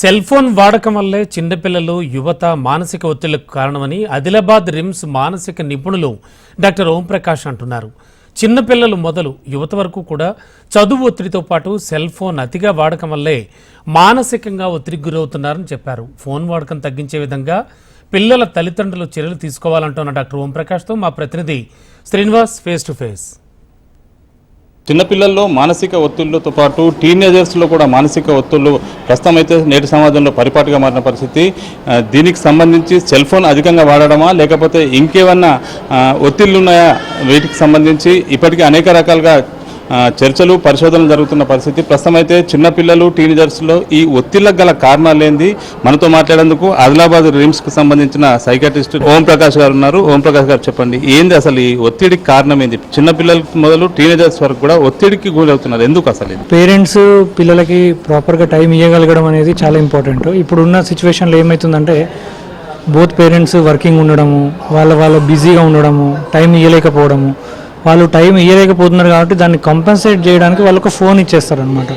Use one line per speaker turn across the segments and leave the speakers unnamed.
Cell phone వాడకం వల్లే చిన్నపిల్లలు యువత మానసిక ఒత్తిళ్ళకు కారణమని ఆదిలాబాద్ రిమ్స్ మానసిక నిపుణులు డాక్టర్ ఓంప్రకాష్ అంటున్నారు. చిన్నపిల్లలు మొదలు యువత వరకు కూడా చదువు ఒత్తిడితో పాటు సెల్ ఫోన్ అతిగా వాడకం వల్లే మానసికంగా ఒత్తిడికి గురవుతున్నారని చెప్పారు. ఫోన్ వాడకం తగ్గించే విధంగా పిల్లల తల్లిదండ్రులు చర్యలు తీసుకోవాలంటున్న డాక్టర్ ఓంప్రకాష్తో మా ప్రతినిధి శ్రీనివాస్ ఫేస్ టు ఫేస్
చిన్నపిల్లల్లో మానసిక ఒత్తిళ్ళతో పాటు టీనేజర్స్లో కూడా మానసిక ఒత్తిళ్ళు ప్రస్తుతం అయితే నేటి సమాజంలో పరిపాటిగా మారిన పరిస్థితి. దీనికి సంబంధించి సెల్ ఫోన్ అధికంగా వాడడమా లేకపోతే ఇంకేమన్నా ఒత్తిళ్ళు ఉన్నాయా వీటికి సంబంధించి ఇప్పటికీ అనేక రకాలుగా చర్చలు పరిశోధనలు జరుగుతున్న పరిస్థితి. ప్రస్తుతం అయితే చిన్నపిల్లలు టీనేజర్స్లో ఈ ఒత్తిళ్ళకు గల కారణాలు ఏంది మనతో మాట్లాడేందుకు ఆదిలాబాద్ రిమ్స్కి సంబంధించిన సైకాట్రిస్ట్ ఓం ప్రకాష్ గారు ఉన్నారు. ఓం ప్రకాష్ గారు చెప్పండి ఏంది అసలు ఈ ఒత్తిడికి కారణం ఏంది చిన్నపిల్లలకు మొదలు టీనేజర్స్ వరకు కూడా ఒత్తిడికి గురవుతున్నారు. ఎందుకు అసలు
పేరెంట్స్ పిల్లలకి ప్రాపర్గా టైం ఇవ్వగలగడం అనేది చాలా ఇంపార్టెంట్ ఇప్పుడున్న సిచ్యువేషన్లో ఏమవుతుందంటే బోత్ పేరెంట్స్ వర్కింగ్ ఉండడము వాళ్ళ వాళ్ళ బిజీగా ఉండడము టైం ఇవ్వలేకపోవడము వాళ్ళు టైం ఇవ్వలేకపోతున్నారు కాబట్టి దాన్ని కంపెన్సేట్ చేయడానికి వాళ్ళకు ఫోన్ ఇచ్చేస్తారనమాట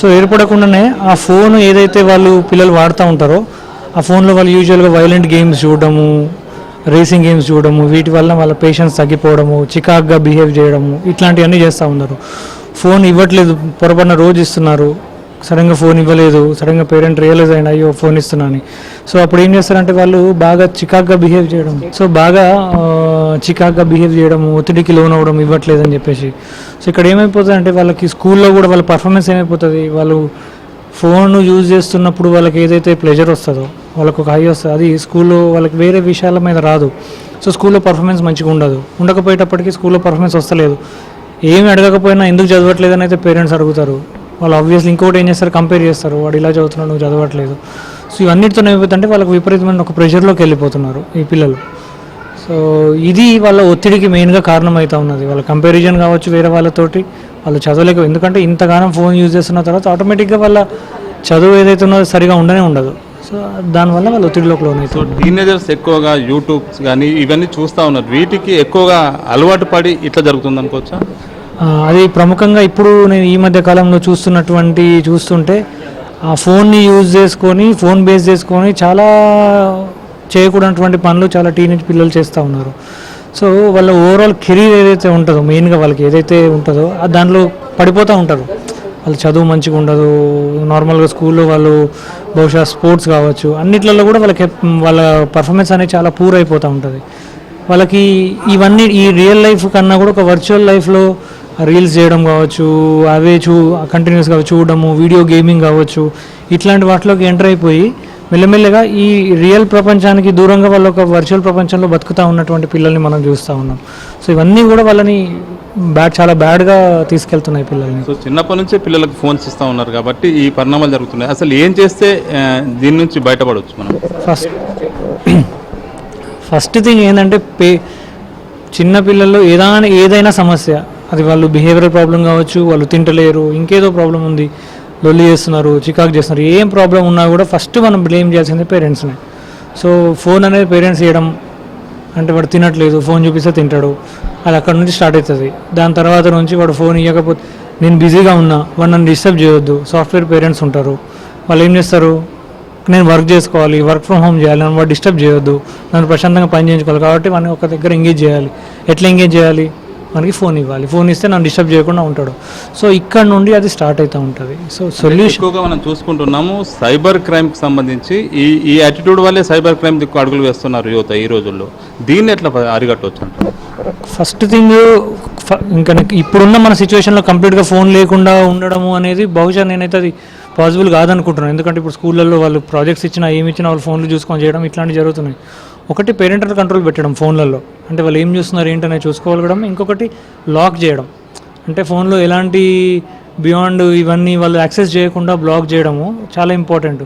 సో ఏర్పడకుండానే ఆ ఫోన్ ఏదైతే వాళ్ళు పిల్లలు వాడుతూ ఉంటారో ఆ ఫోన్లో వాళ్ళు యూజువల్గా వైలెంట్ గేమ్స్ చూడడము రేసింగ్ గేమ్స్ చూడడము వీటి వల్ల వాళ్ళ పేషెన్స్ తగ్గిపోవడము చికాక్గా బిహేవ్ చేయడము ఇట్లాంటివన్నీ చేస్తూ ఉన్నారు. ఫోన్ ఇవ్వట్లేదు పొరపాటున రోజు ఇస్తున్నారు. సడన్గా ఫోన్ ఇవ్వలేదు సడన్గా పేరెంట్ రియలైజ్ అయిన అయ్యో ఫోన్ ఇస్తున్నా అని సో అప్పుడు ఏం చేస్తారంటే వాళ్ళు బాగా చికాక్గా బిహేవ్ చేయడం. సో బాగా చికాక్గా బిహేవ్ చేయడం ఒత్తిడికి లోన్ అవ్వడం ఇవ్వట్లేదు అని చెప్పేసి. సో ఇక్కడ ఏమైపోతుంది అంటే వాళ్ళకి స్కూల్లో కూడా వాళ్ళ పర్ఫార్మెన్స్ ఏమైపోతుంది? వాళ్ళు ఫోన్ యూజ్ చేస్తున్నప్పుడు వాళ్ళకి ఏదైతే ప్లెజర్ వస్తుందో వాళ్ళకు ఒక హై వస్తుంది. అది స్కూల్లో వాళ్ళకి వేరే విషయాల మీద రాదు. సో స్కూల్లో పర్ఫార్మెన్స్ మంచిగా ఉండదు. ఉండకపోయేటప్పటికి స్కూల్లో పర్ఫార్మెన్స్ వస్తలేదు. ఏమి అడగకపోయినా ఎందుకు చదవట్లేదని అయితే పేరెంట్స్ అడుగుతారు. వాళ్ళు ఆబ్వియస్లీ ఇంకోటి ఏం చేస్తారు? కంపేర్ చేస్తారు. వాడు ఇలా చదువుతున్నాడు నువ్వు చదవట్లేదు. సో ఇవన్నిటితో ఏమవుతుందంటే వాళ్ళకి విపరీతమైన ఒక ప్రెషర్లోకి వెళ్ళిపోతున్నారు ఈ పిల్లలు. సో ఇది వాళ్ళ ఒత్తిడికి మెయిన్గా కారణమవుతా ఉన్నది. వాళ్ళ కంపారిజన్ కావచ్చు వేరే వాళ్ళతోటి వాళ్ళు చదవలేక ఎందుకంటే ఇంతగానం ఫోన్ యూజ్ చేస్తున్న తర్వాత ఆటోమేటిక్గా వాళ్ళ చదువు ఏదైతే ఉన్నదో సరిగా ఉండనే ఉండదు. సో దానివల్ల వాళ్ళు ఒత్తిడిలోకి
సో
లోనవుతారు
టీనేజర్స్ ఎక్కువగా యూట్యూబ్స్ కానీ ఇవన్నీ చూస్తూ ఉన్నారు. వీటికి ఎక్కువగా అలవాటు పడి ఇట్లా జరుగుతుంది అనుకోవచ్చా?
అది ప్రముఖంగా ఇప్పుడు నేను ఈ మధ్య కాలంలో చూస్తున్నటువంటి చూస్తుంటే ఆ ఫోన్ని యూజ్ చేసుకొని ఫోన్ బేస్ చేసుకొని చాలా చేయకూడనటువంటి పనులు చాలా టీనేజ్ పిల్లలు చేస్తూ ఉన్నారు. సో వాళ్ళ ఓవరాల్ కెరీర్ ఏదైతే ఉంటుందో మెయిన్గా వాళ్ళకి ఏదైతే ఉంటుందో దాంట్లో పడిపోతూ ఉంటారు. వాళ్ళు చదువు మంచిగా ఉండదు నార్మల్గా స్కూల్లో వాళ్ళు బహుశా స్పోర్ట్స్ కావచ్చు అన్నిట్లలో కూడా వాళ్ళకి వాళ్ళ పర్ఫార్మెన్స్ అనేది చాలా పూర్ అయిపోతూ ఉంటుంది. వాళ్ళకి ఇవన్నీ ఈ రియల్ లైఫ్ కన్నా కూడా ఒక వర్చువల్ లైఫ్లో రీల్స్ చేయడం కావచ్చు అవే చూ కంటిన్యూస్గా చూడడము వీడియో గేమింగ్ కావచ్చు ఇట్లాంటి వాటిలోకి ఎంటర్ అయిపోయి మెల్లమెల్లగా ఈ రియల్ ప్రపంచానికి దూరంగా వాళ్ళు ఒక వర్చువల్ ప్రపంచంలో బతుకుతూ ఉన్నటువంటి పిల్లల్ని మనం చూస్తూ ఉన్నాం. సో ఇవన్నీ కూడా వాళ్ళని బ్యాడ్ చాలా బ్యాడ్గా తీసుకెళ్తున్నాయి పిల్లల్ని.
సో చిన్నప్పటి నుంచే పిల్లలకు ఫోన్స్ ఇస్తూ ఉన్నారు కాబట్టి ఈ పరిణామాలు జరుగుతున్నాయి. అసలు ఏం చేస్తే దీని నుంచి బయటపడవచ్చు మనం?
ఫస్ట్ ఫస్ట్ థింగ్ ఏంటంటే పే చిన్న పిల్లల్లో ఏదైనా ఏదైనా సమస్య అది వాళ్ళు బిహేవియరల్ ప్రాబ్లం కావచ్చు వాళ్ళు తింటలేరు ఇంకేదో ప్రాబ్లం ఉంది లొల్లి చేస్తున్నారు చికాకు చేస్తున్నారు ఏం ప్రాబ్లం ఉన్నా కూడా ఫస్ట్ మనం బ్లేమ్ చేయాల్సింది పేరెంట్స్ని సో ఫోన్ అనేది పేరెంట్స్ ఇవ్వడం అంటే వాడు తినట్లేదు ఫోన్ చూపిస్తే తింటాడు అది అక్కడ నుంచి స్టార్ట్ అవుతుంది. దాని తర్వాత నుంచి వాడు ఫోన్ ఇవ్వకపోతే నేను బిజీగా ఉన్నా వాడు నన్ను డిస్టర్బ్ చేయొద్దు సాఫ్ట్వేర్ పేరెంట్స్ ఉంటారు. వాళ్ళు ఏం చేస్తారు? నేను వర్క్ చేసుకోవాలి వర్క్ ఫ్రమ్ హోమ్ చేయాలి నన్ను వాడు డిస్టర్బ్ చేయొద్దు నన్ను ప్రశాంతంగా పని చేయించుకోవాలి కాబట్టి వాడిని ఒక దగ్గర ఎంగేజ్ చేయాలి. ఎట్లా ఎంగేజ్ చేయాలి? మనకి ఫోన్ ఇవ్వాలి. ఫోన్ ఇస్తే నన్ను డిస్టర్బ్ చేయకుండా ఉంటాడు. సో ఇక్కడ నుండి అది స్టార్ట్ అవుతూ ఉంటుంది. సో సొల్యూషన్
ఎక్కువగా మనం చూసుకుంటున్నాము సైబర్ క్రైమ్కి సంబంధించి ఈ ఈ యాటిట్యూడ్ వల్లే సైబర్ క్రైమ్ దిక్కు అడుగులు వేస్తున్నారు యువత ఈ రోజుల్లో. దీన్ని ఎట్లా అరికట్టవచ్చు అంటారు?
ఫస్ట్ థింగ్ ఇంకా ఇప్పుడున్న మన సిచ్యువేషన్లో కంప్లీట్గా ఫోన్ లేకుండా ఉండడము అనేది బహుశా నేనైతే అది పాసిబుల్ కాదనుకుంటున్నాను. ఎందుకంటే ఇప్పుడు స్కూళ్ళల్లో వాళ్ళు ప్రాజెక్ట్స్ ఇచ్చినా ఏమి ఇచ్చినా వాళ్ళు ఫోన్లు చూసుకొని చేయడం ఇట్లాంటివి జరుగుతున్నాయి. ఒకటి పేరెంటల్ కంట్రోల్ పెట్టడం ఫోన్లలో. అంటే వాళ్ళు ఏం చూస్తున్నారు ఏంటనేది చూసుకోగలగడం ఇంకొకటి లాక్ చేయడం. అంటే ఫోన్లో ఎలాంటి బియాండ్ ఇవన్నీ వాళ్ళు యాక్సెస్ చేయకుండా బ్లాక్ చేయడము చాలా ఇంపార్టెంట్.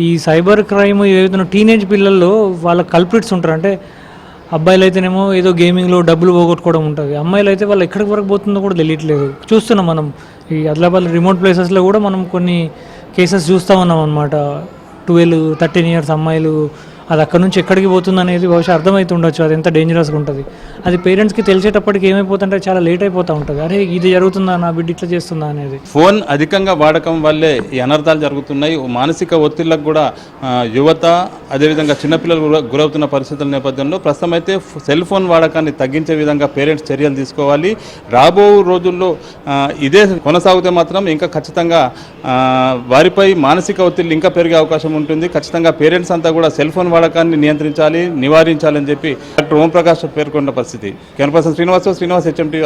ఈ సైబర్ క్రైమ్ ఏదైనా టీనేజ్ పిల్లల్లో వాళ్ళ కల్ప్రిట్స్ ఉంటారు. అంటే అబ్బాయిలు అయితేనేమో ఏదో గేమింగ్లో డబ్బులు పోగొట్టుకోవడం ఉంటుంది. అమ్మాయిలు అయితే వాళ్ళు ఎక్కడికి వరకు పోతుందో కూడా తెలియట్లేదు. చూస్తున్నాం మనం. ఈ ఆదిలాబాద్ రిమోట్ ప్లేసెస్లో కూడా మనం కొన్ని కేసెస్ చూస్తూ ఉన్నాం అనమాట ట్వెల్వ్ థర్టీన్ ఇయర్స్ అమ్మాయిలు అది అక్కడ నుంచి ఎక్కడికి పోతుంది అనేది బహుశా అర్థమవుతూ ఉండొచ్చు. అది ఎంత డేంజరస్గా ఉంటుంది. అది పేరెంట్స్కి తెలిసేటప్పటికి ఏమైపోతుంటే చాలా లేట్ అయిపోతూ ఉంటుంది. అరే ఇది జరుగుతుందా? నా బిడ్డ ఇట్లా చేస్తుందా? అనేది.
ఫోన్ అధికంగా వాడకం వల్లే ఈ అనర్థాలు జరుగుతున్నాయి. మానసిక ఒత్తిళ్ళకు కూడా యువత అదేవిధంగా చిన్నపిల్లలు గురవుతున్న పరిస్థితుల నేపథ్యంలో ప్రస్తుతం అయితే సెల్ ఫోన్ వాడకాన్ని తగ్గించే విధంగా పేరెంట్స్ చర్యలు తీసుకోవాలి. రాబో రోజుల్లో ఇదే కొనసాగితే మాత్రం ఇంకా ఖచ్చితంగా వారిపై మానసిక ఒత్తిళ్ళు ఇంకా పెరిగే అవకాశం ఉంటుంది. ఖచ్చితంగా పేరెంట్స్ అంతా కూడా సెల్ ఫోన్ వాడకాన్ని నియంత్రించాలి నివారించాలని చెప్పి డాక్టర్ ఓంప్రకాష్ పేర్కొన్న పరిస్థితి. కెన్ పర్సన్ శ్రీనివాసరావు శ్రీనివాస్ హెచ్ఎంటీ